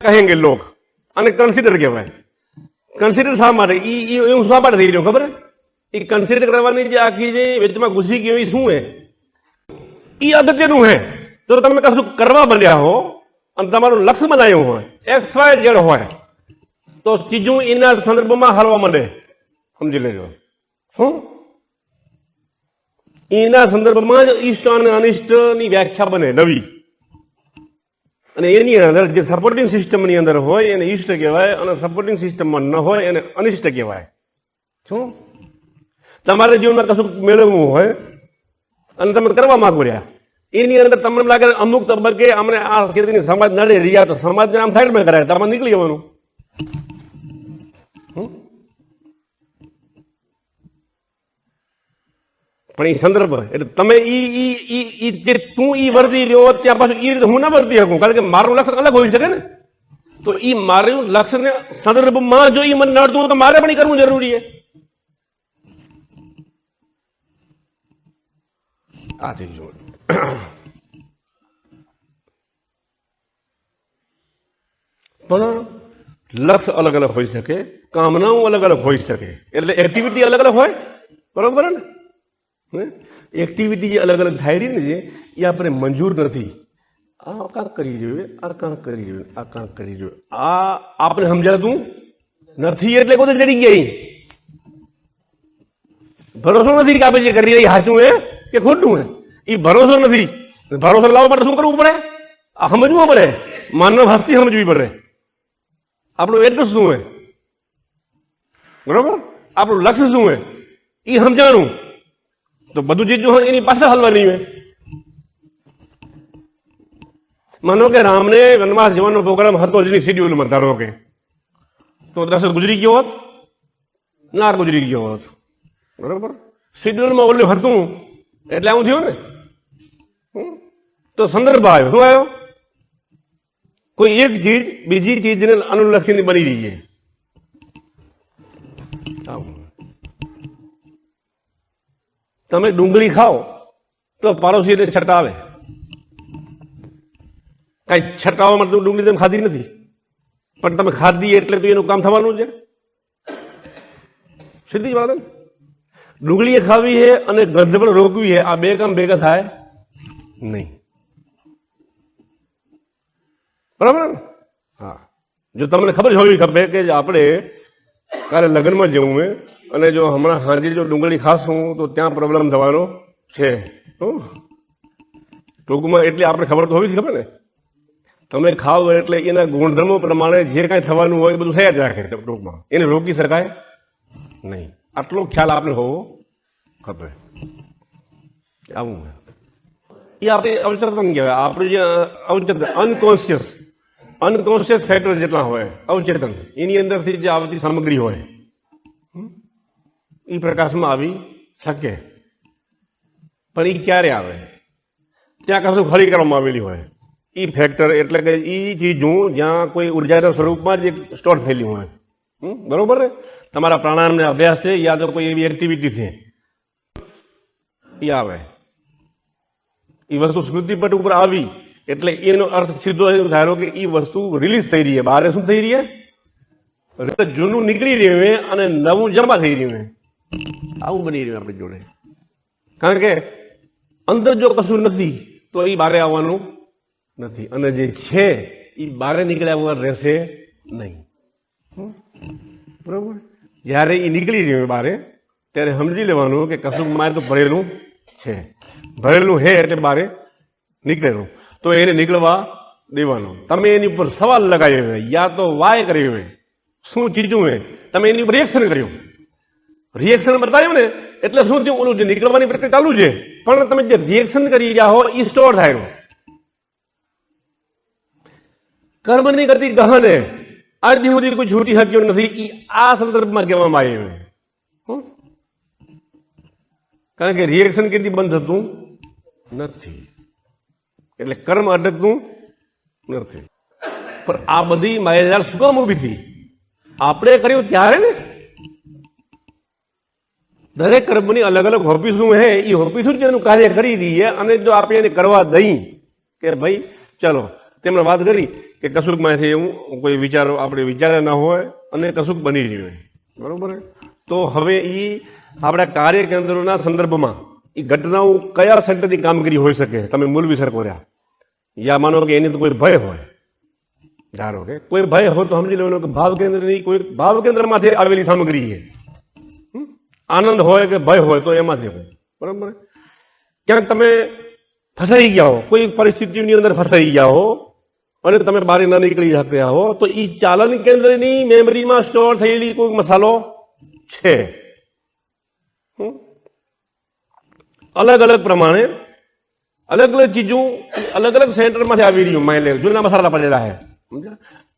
કહેંગે લોક અને કન્સિડર કહેવાય કન્સિડર શા માટે એ હું શા માટે થઈ રહ્યો ખબર એ કન્સિડર કરવાની જે આખી જે વેચમાં ઘૂસી ગઈ શું હે એ અગત્યનું હે જો તમે કશું કરવા બન્યા હો અને તમારું લક્ષ્ય બનાવ્યું હોય એક્સ વાય જેડ હોય તો ચીજું એના સંદર્ભમાં હાલવા માંડે સમજી લેજો શું એના સંદર્ભમાં જ ઈષ્ટ અને અનિષ્ટની વ્યાખ્યા બને નવી અને એની અંદર જે સપોર્ટિંગ સિસ્ટમની અંદર હોય, એને ઈષ્ટ કહેવાય અને સપોર્ટિંગ સિસ્ટમમાં ન હોય, એને અનિષ્ટ કહેવાય. શું? તમારે જીવનમાં કશું મેળવવું હોય, અને તમે કરવા માંગો રહ્યા, એની અંદર તમને લાગે અમુક તબક્કે અમને આ સ્થિતિની સમાજ નડે રહ્યા, તો સમાજને આમ સાઈડમાં કરાય તમારે નીકળી જવાનું. પણ એ સંદર્ભ એટલે તમે ઈ ઈ ઈ ઈ જે તું ઈ વર્તી રહ્યો ત્યાં પાછું ઈ રીતે હું ના વર્તી શકું, કારણ કે મારું લક્ષણ અલગ હોઈ શકે ને. તો ઈ મારું લક્ષણ સંદર્ભમાં જો ઈ મને નડતું તો મારે પણ કરવું જરૂરી છે. આ થઈ જો પણ લક્ષ્ય અલગ અલગ હોઈ શકે, કામનાઓ અલગ અલગ હોઈ શકે. એટલે એક્ટિવિટી અલગ અલગ હોય, બરોબર ને? એક્ટિવિટી જે અલગ અલગ થાય રહી ને જે, એ આપણે મંજૂર નથી. આ કાંક કરી જોઈએ આ કાંક કરી જોઈએ આ કાંક કરી જોઈએ આ આપણે સમજાતું નથી એટલે કોઈ કરી ગયા ઈ. ભરોસો નથી કે આપણે જે કરી રહી, સાચું હે કે ખોટું હે? એ ભરોસો નથી. ભરોસો લાવવા માટે શું કરવું પડે? આ સમજવું પડે. માનવ હસ્તી સમજવી પડે. આપણું એડ્રેસ શું હે? બરોબર? આપણું લક્ષ્ય શું હે? એ સમજાણું. તો બધું ચીજ હોય એની પાછળ હલવાની હોય. માનો કે રામને વનવાસ જવાનો પ્રોગ્રામ હતો નહીં શેડ્યુલમાં, ધારો કે. તો દશરથ ગુજરી ગયો હોત? ના ગુજરી ગયો હોત. બરોબર? શેડ્યુલમાં ઓલું હતું. એટલે આવું થયું ને? તો સંદર્ભ આવ્યો. શું આવ્યો? કોઈ એક ચીજ, બીજી ચીજને અનુલક્ષીને બની રહી છે તમે ડુંગળી ખાઓ તો પાડોશી એટલે છટાવે કઈ છટાવવા માટે ડુંગળી તમે ખાધી નથી. પણ તમે ખાધી એટલે તો એનું કામ થવાનું છે. સીધી જ વાત ને. ડુંગળી ખાવી છે અને ગંધ પણ રોકવી છે. આ બે કામ ભેગા થાય નહીં. બરાબર? હા. જો તમને ખબર હોવી ખપે કે આપણે કાલે લગ્નમાં જવું હે અને જો હમણાં સાંજે જો ડુંગળી ખાશું, તો ત્યાં પ્રોબ્લેમ થવાનો છે? ટૂંકમાં એટલે આપણે ખબર તો હોવી જ ખબર ને. તમે ખાવ એટલે એના ગુણધર્મો પ્રમાણે જે કાંઈ થવાનું હોય એ બધું થયા જ રાખે ટૂંકમાં. એને રોકી શકાય નહીં. આટલો ખ્યાલ આપણે હોવો ખબર આવું એ આપણે અવચેતન કહેવાય? આપણે જે અવચેતન અનકોન્શિયસ અનકોન્શિયસ ફેક્ટર જેટલા હોય, અવચેતન, એની અંદરથી જે આવતી સામગ્રી હોય એ પ્રકાશમાં આવી શકે. પણ એ ક્યારે આવે? ત્યાં કશું ખરી કરવામાં આવેલી હોય. એ ફેક્ટર એટલે કે એ ચીજું જ્યાં કોઈ ઉર્જાના સ્વરૂપમાં જ સ્ટોર થયેલી હોય? બરોબર ને? તમારા પ્રાણાયામને અભ્યાસ છે, યા તો કોઈ એવી એક્ટિવિટી છે? એ આવે. એ વસ્તુ સ્મૃતિપટ ઉપર આવી, એટલે એનો અર્થ સીધો ધારો કે એ વસ્તુ રિલીઝ થઈ રહી છે. બહાર શું થઈ રહી છે? જૂનું નીકળી રહ્યું અને નવું જમા થઈ રહ્યું આવું બની રહ્યું આપણી જોડે. કારણ કે અંદર જો કશું નથી, તો એ બહારે આવવાનું નથી. અને જે છે એ બહારે નીકળ્યા વગર રહેશે નહીં? બરોબર? જ્યારે એ નીકળી રહ્યું બારે, ત્યારે સમજી લેવાનું કે કશું મારે તો ભરેલું છે. ભરેલું હે એટલે બારે નીકળેલું તો એને નીકળવા દેવાનું. તમે એની ઉપર સવાલ લગાવ્યો હોય, યા તો વાય કર્યો હોય. શું ચીજું હોય? તમે એની ઉપર રિએક્શન કર્યું. રિએક્શન બતાવ્યું ને, એટલે શું થયું? ઓલું જે નીકળવાની પ્રક્રિયા ચાલુ છે. પણ તમે જે રિએક્શન કરી રહ્યા હો એ સ્ટોર થાય કર્મની કરતી ગહને. આજ દિવસ સુધી કોઈ છૂટી શક્યો નથી. એ આ સંદર્ભમાં કહેવામાં આવ્યું કારણ કે રિએક્શન કેટલી બંધ થતું નથી. એટલે કર્મ અટકતું નથી. પણ આ બધી માયાજાળ શું કામ ઊભી હતી? આપણે કર્યું ત્યારે ને? દરેક કર્મની અલગ અલગ હોપીસું હે? એ હોપીસું જ એનું કાર્ય કરી દઈએ અને જો આપણે એને કરવા દઈ કે ભાઈ, ચલો, તેમણે વાત કરી કે કશુંકમાંથી એવું કોઈ વિચારો, આપણે વિચાર્યા ના હોય અને કશુંક બની રહ્યું હોય. બરાબર? તો હવે એ આપણા કાર્ય કેન્દ્રોના સંદર્ભમાં એ ઘટનાઓ કયા સેન્ટરની કામગીરી હોઈ શકે? તમે મૂળ વિસર કર્યા. યા માનો કે એની તો કોઈ ભય હોય. ધારો કે કોઈ ભય હોય તો સમજી લેવાનું કે ભાવ કેન્દ્રની કોઈ ભાવ કેન્દ્રમાંથી આવેલી સામગ્રી છે? આનંદ હોય કે ભય હોય તો એમાંથી હોય. બરાબર? ક્યાંક તમે ફસાઈ ગયા હો, કોઈ પરિસ્થિતિની અંદર ફસાઈ ગયા હો, અને તમે બહાર ના નીકળી શક્યા હો, તો એ ચાલન કેન્દ્રની મેમરીમાં સ્ટોર થયેલી કોઈ મસાલો છે? અલગ અલગ પ્રમાણે, અલગ અલગ ચીજો, અલગ અલગ સેન્ટરમાંથી આવી રહ્યું, માની લે જૂના મસાલા પડેલા છે.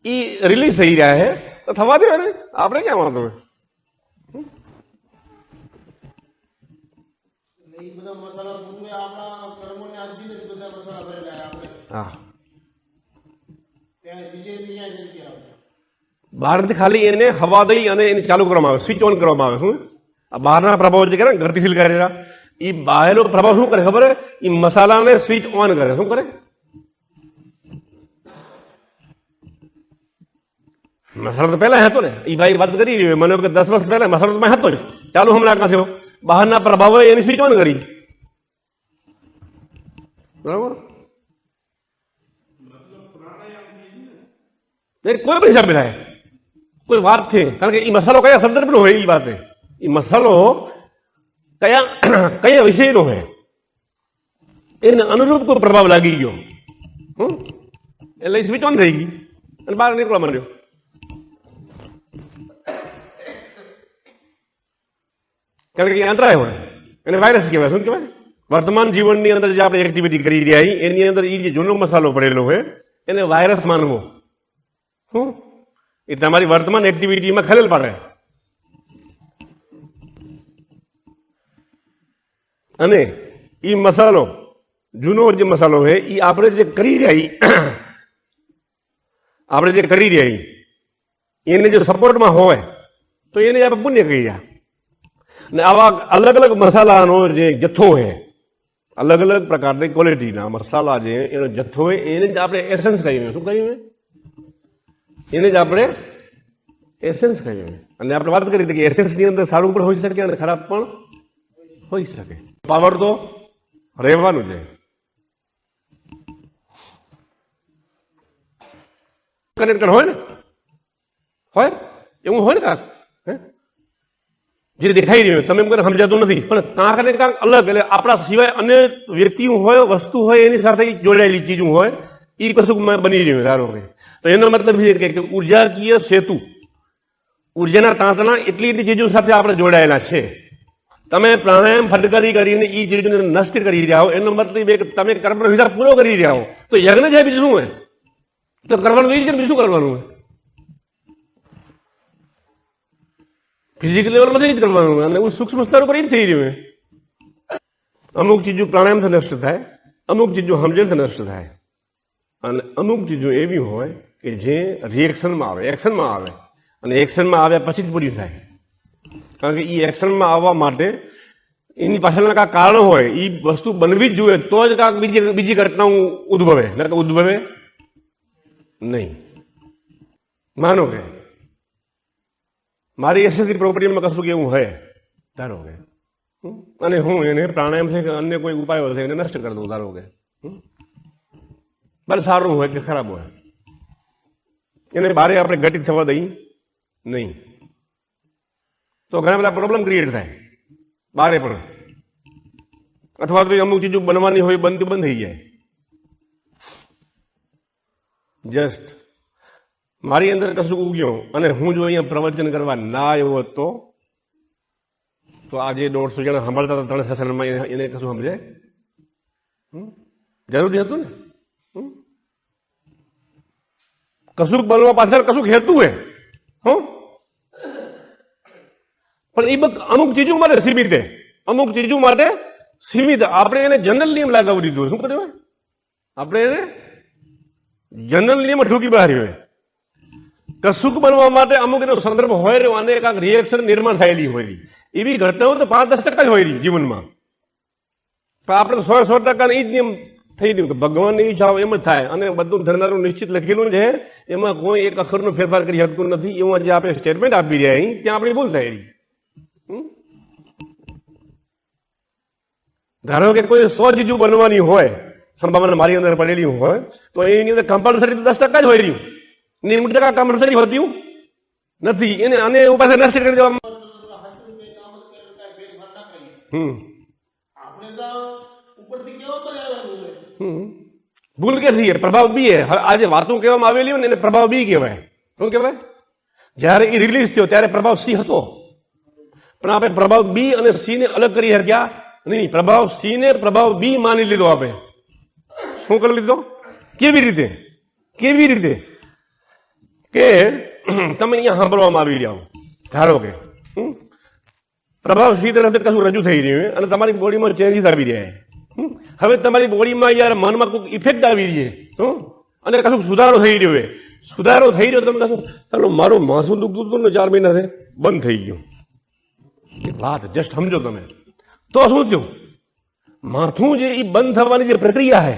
એ રિલીઝ થઈ રહ્યા છે. તો થવા દે આપણે ક્યાં વાંધો? એ બધા મસાલા પૂર્વે આપણા કર્મોને આધીન જ બધા મસાલા ભરેલા આપણે. હા. ત્યાં બીજે ત્યાં જ નથી આવતા બહારથી ખાલી એને હવા દઈ અને એને ચાલુ કરવામાં આવે સ્વિચ ઓન કરવામાં આવે શું? આ બહારના પ્રભાવ જે કરે ગતિશીલ કરેલા એ બહારનો પ્રભાવ શું કરે ખબર? એ મસાલાને સ્વિચ ઓન કરે શું કરે? મસાલો તો પહેલા હતો ને. એ ભાઈ વાત કરી મને કે દસ વર્ષ પહેલા મસાલો તો હતો જ. ચાલુ હમણાં કાં થયો? બહારના પ્રભાવે એની સ્વિચ ઓન કરી. બરાબર? કોઈ પણ હિસાબે થાય કોઈ વાત છે. કારણ કે એ મસાલો કયા સંદર્ભનો હોય એ વાત. એ મસાલો કયા કયા વિષયનો હોય. એને અનુરૂપ કોઈ પ્રભાવ લાગી ગયો? એટલે સ્વીચ ઓન થઈ ગઈ. અને બહાર નીકળવા માંડ્યો. કારણ કે અંતરાય હોય. એને વાયરસ કહેવાય. શું કહેવાય? વર્તમાન જીવનની અંદર જે આપણે એક્ટિવિટી કરી રહ્યા છીએ, એની અંદર એ જે જૂનો મસાલો પડેલો હોય, એને વાયરસ માનવો. શું? એ તમારી વર્તમાન એક્ટિવિટીમાં ખલેલ પાડે. અને એ મસાલો, જૂનો જે મસાલો છે એ આપણે જે કરી રહ્યા આપણે જે કરી રહ્યા એને જો સપોર્ટમાં હોય, તો એને આપણે પુણ્ય કહી રહ્યા. અને આવા અલગ અલગ મસાલાનો જે જથ્થો છે અલગ અલગ પ્રકારની ક્વોલિટીના મસાલા જે, એનો જથ્થો હોય એને જ આપણે એસન્સ કહીએ શું કહીએ એને જ આપણે એસેન્સ કહીએ અને આપણે વાત કરી કે એસેન્સની અંદર સારું પણ હોઈ શકે અને ખરાબ પણ હોઈ શકે. પાવર તો રહેવાનું છે. કનેક્ટર હોય ને? હોય? એવું હોય ને કાંક? હે? જે દેખાઈ રહ્યું તમે એમ કરે સમજાતું નથી. પણ કાંક ને કાંક અલગ, એટલે આપણા સિવાય અન્ય વ્યક્તિઓ હોય, વસ્તુ હોય, એની સાથે જોડાયેલી ચીજ હોય એ કશું બની રહ્યું ધારો કે. તો એનો મતલબ છે કે ઉર્જાકીય સેતુ, ઉર્જાના તાંતણા એટલી એટલી ચીજો સાથે આપણે જોડાયેલા છે. તમે પ્રાણાયામ, ફટકારી કરીને એ ચીજોને નષ્ટ કરી રહ્યા હો, એનો મતલબ કે તમે કર્મનો હિસાબ પૂરો કરી રહ્યા હો. તો યજ્ઞ છે, બીજું શું હોય? તો કરવાનું એ છે બીજું કરવાનું હોય? ફિઝિકલ લેવલમાં જ કરવાનું. અને એવું સૂક્ષ્મ સ્તર ઉપર એ જ થઈ રહ્યું અમુક ચીજો પ્રાણાયામથી નષ્ટ થાય, અમુક ચીજો સમજણથી નષ્ટ થાય. અને અમુક ચીજો એવી હોય કે જે રિએક્શનમાં આવે એક્શનમાં આવે. અને એક્શનમાં આવ્યા પછી જ પૂરી થાય. કારણ કે એ એક્શનમાં આવવા માટે એની પાછળના કાંઈક કારણો હોય એ વસ્તુ બનવી જ જોઈએ, તો જ કાંઈક બીજી બીજી ઘટનાઓ ઉદ્ભવે. ન તો ઉદ્ભવે નહીં. માનો કે મારી એસએસસી પ્રોપર્ટીમાં કશું કે એવું હોય? ધારો કે. અને હું એને પ્રાણાયામ છે કે અન્ય કોઈ ઉપાયો છે એને નષ્ટ કરી દઉં ધારો કે? ભલે સારું હોય કે ખરાબ હોય. એને બારે આપણે ઘટિત થવા દઈ નહીં. તો ઘણા બધા પ્રોબ્લેમ ક્રિએટ થાય. બારે પણ. અથવા તો અમુક ચીજો બનવાની હોય બનતી બંધ થઈ જાય. જસ્ટ મારી અંદર કશું ઉગ્યો અને હું જો અહીંયા પ્રવચન કરવા ના આવ્યો હોત, તો આજે દોઢસો જણા સાંભળતા હતા ત્રણ સેશનમાં એને- કશું સમજે? જરૂરી હતું ને? કશુંક બનવા પાછળ કશુંક હેતુ હે, હો? પણ એ બધ અમુક ચીજો માટે સીમિત અમુક ચીજો માટે સીમિત આપણે એને જનરલ નિયમ લગાવી દીધો. શું કર્યું આપણે એને જનરલ નિયમ ઠૂકી બહાર હોય કશુંક બનવા માટે અમુક એનો સંદર્ભ હોય રહ્યો, અને કાંક રિએક્શન નિર્માણ થયેલી હોય એવી ઘટનાઓ તો પાંચ દસ ટકા જ હોય રહી જીવનમાં. પણ આપણે સો સો ટકા એ જ નિયમ થઈ ગયું કે ભગવાનની ઈચ્છા એમ જ થાય. અને બધું ધરનારું નિશ્ચિત લખેલું છે. એમાં કોઈ એક અખરનો ફેરફાર કરી શકતું નથી. એવું જે આપણે સ્ટેટમેન્ટ આપી રહ્યા અહીં ત્યાં આપણી ભૂલ થયેલી? ધારો કે કોઈ સો ચીજો બનવાની હોય, સંભાવના મારી અંદર પડેલી હોય, તો એની અંદર કમ્પલસરી દસ ટકા જ હોય રહ્યું. નેવું ટકા કમ્પલસરી હોતું. નથી. એને અને એવું પાસે નષ્ટ કરી દેવામાં. હમ. ભૂલ કે છે. પ્રભાવ બી આજે વાતો કહેવામાં આવેલી હોય ને એને પ્રભાવ બી કહેવાય. શું કહેવાય? જ્યારે એ રિલીઝ થયો, ત્યારે પ્રભાવ સી હતો. પણ આપણે પ્રભાવ બી અને સી ને અલગ કરી શક્યા નહીં પ્રભાવ સી ને પ્રભાવ બી માની લીધો આપણે. શું કરી લીધો? કેવી રીતે? કેવી રીતે? કે તમે અહીંયા સાંભળવામાં આવી રહ્યા ધારો કે? પ્રભાવ સી તરફથી કશું રજૂ થઈ રહ્યું અને તમારી બોડીમાં ચેન્જીસ આવી રહ્યા હવે તમારી બોડીમાં યાર મનમાં કોઈક ઇફેક્ટ આવી રહી છે? અને કશું સુધારો થઈ રહ્યો છે સુધારો થઈ રહ્યો તમે કશું, ચાલો, મારું માસું દુખતું હતું ને ચાર મહિના છે બંધ થઈ ગયું. વાત જસ્ટ સમજો તમે. તો શું થયું? માથું જે એ બંધ થવાની જે પ્રક્રિયા છે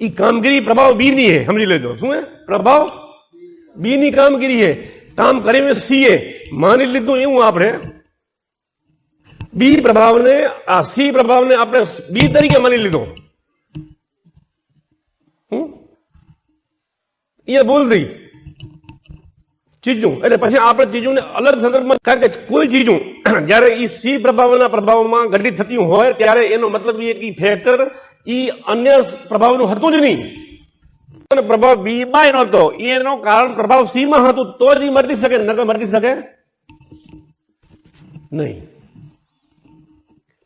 એ કામગીરી પ્રભાવ બીની હે, સમજી લેજો. શું હે? પ્રભાવ બી ની કામગીરી છે. કામ કરે સી એ માની લીધું એવું આપણે. બી પ્રભાવને, આ સી પ્રભાવને આપણે બી તરીકે માની લીધો? એ ભૂલ થઈ. ચીજું. એટલે પછી આપણે ચીજુંને અલગ સંદર્ભમાં, કારણ કે કોઈ ચીજું, જ્યારે એ સી પ્રભાવના પ્રભાવમાં ઘટિત થતી હોય, ત્યારે એનો મતલબ એ કે ફેક્ટર એ અન્ય પ્રભાવનું હતું જ નહીં. પ્રભાવ બી માં નહોતો. એનો કારણ પ્રભાવ સી માં હતું, તો જ મટી શકે, નકર મટી શકે નહીં.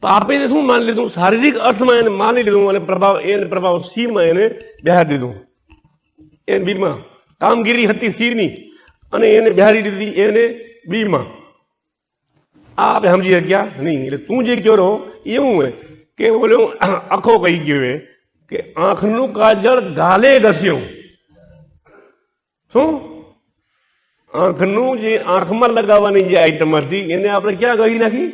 તો આપણે શું માની લીધું? શારીરિક અર્થમાં એને માની લીધું અને પ્રભાવ એને પ્રભાવ સી માં એને બેહાડી દીધું. એને બીમાં કામગીરી હતી સીની અને એને બેહાડી દીધી એને બીમાં આ આપણે સમજી શક્યા નહીં. એટલે તું જે કહો એવું હોય કે ઓલો આખો કહી ગયો કે આંખનું કાજળ ગાલે ઘસ્યું. શું? આંખનું જે આંખમાં લગાવવાની જે આઈટમ હતી, એને આપણે ક્યાં ગઈ નાખી?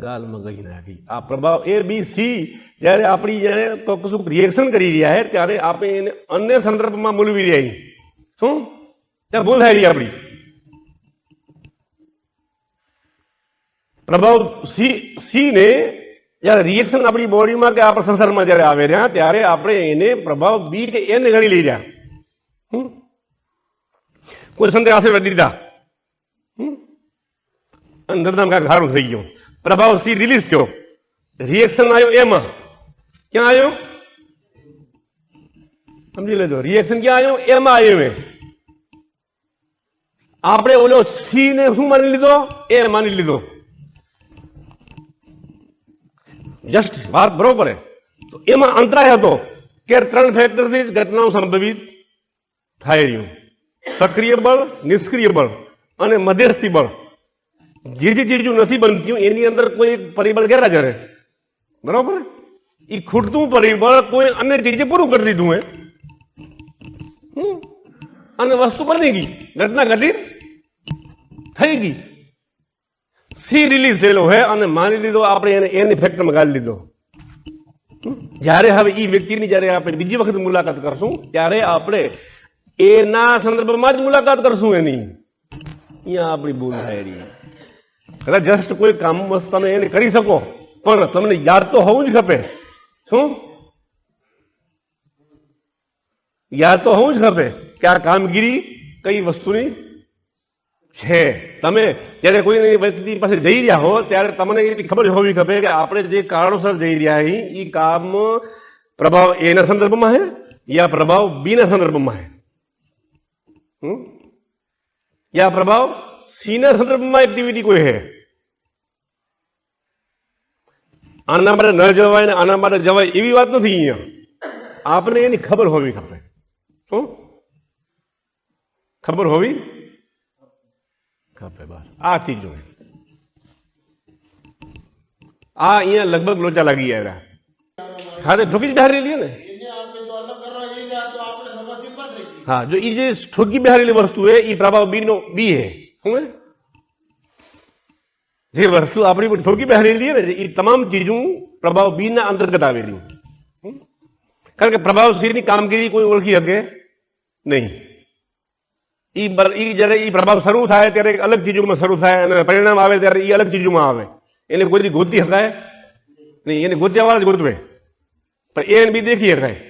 ગાલમાં ગઈ નાખી. આ પ્રભાવ એ બી સી જ્યારે આપણી જ્યારે કશું રિએક્શન કરી રહ્યા છે, ત્યારે આપણે એને અન્ય સંદર્ભમાં મૂલવી રહ્યા શું? ત્યાં ભૂલ થાય આપણી. પ્રભાવ સી સી ને જ્યારે રિએક્શન આપણી બોડીમાં કે આપણા સંસારમાં જ્યારે આવે રહ્યા, ત્યારે આપણે એને પ્રભાવ બી કે એને ગણી લઈ રહ્યા? કોઈ સંતે આશીર્વાદ દીધા હમ? અંદરનામ કાંઈક સારું થઈ ગયું. પ્રભાવ સી રિલીઝ થયો. રિએક્શન આવ્યો એમાં. ક્યાં આવ્યો? સમજી લેજો. રિએક્શન ક્યાં આવ્યો? એમાં આવ્યો એ આપણે ઓલો સી ને શું માની લીધો? એ માની લીધો. જસ્ટ વાત બરોબર તો એમાં અંતરાય હતો કે ત્રણ ફેક્ટરથી જ ઘટનાઓ સંભવિત થાય રહ્યું. સક્રિય બળ, નિષ્ક્રિય બળ અને મધ્યસ્થી બળ. જે જે ચીજો નથી બનતી, એની અંદર કોઈ પરિબળ ગેરહાજર છે બરોબર એ ખૂટતું પરિબળ કોઈ અન્ય ચીજે પૂરું કરી દીધું હે. અને વસ્તુ બની ગઈ. ઘટના ઘટિત થઈ ગઈ. સી રિલીઝ થયેલો હે? અને માની લીધો આપણે એને એની ફેક્ટરમાં ગાળી લીધો. જ્યારે હવે એ વ્યક્તિની જ્યારે આપણે બીજી વખત મુલાકાત કરશું, ત્યારે આપણે એના સંદર્ભમાં જ મુલાકાત કરશું એની. અહીંયા આપણી ભૂલ થાય. કદાચ જસ્ટ કોઈ કામ બસ તમે એને કરી શકો, પણ તમને યાદ તો હોવું જ ખપે. શું? યાદ તો હોવું જ ખપે કે આ કામગીરી કઈ વસ્તુની છે. તમે જ્યારે કોઈ વ્યક્તિ પાસે જઈ રહ્યા હો, ત્યારે તમને એ ખબર હોવી ખપે કે આપણે જે કારણોસર જઈ રહ્યા છીએ એ કામ પ્રભાવ એના સંદર્ભમાં છે યા પ્રભાવ બીના સંદર્ભમાં હમ? યા પ્રભાવ સીના સંદર્ભમાં એક્ટિવિટી કોઈ છે આના માટે ન જવાય ને આના માટે જવાય એવી વાત નથી અહીંયા. આપણે એની ખબર હોવી ખપે શું ખબર હોવી ખપે બસ. આ ચીજો આ અહીંયા લગભગ લોચા લાગી આવ્યા હા ઠોકી બહારી બહાર લઈએ ને? હા, જો એ જે ઠોકી બહારેલી વસ્તુ એ પ્રભાવ બી નો બી હે. શું જે વસ્તુ આપણી ઠોકી બહારેલી ને એ તમામ ચીજો પ્રભાવ બી ના અંતર્ગત આવેલી. કારણ કે પ્રભાવશીલની કામગીરી કોઈ ઓળખી શકે નહીં. ઈ જ્યારે એ પ્રભાવ શરૂ થાય ત્યારે અલગ ચીજોમાં શરૂ થાય અને પરિણામ આવે ત્યારે એ અલગ ચીજોમાં આવે. એને કોઈ ગોતી શકાય? નહીં, એને ગોત્યા વાળા જ ગોતવે. પણ એ એને બી દેખી શકાય.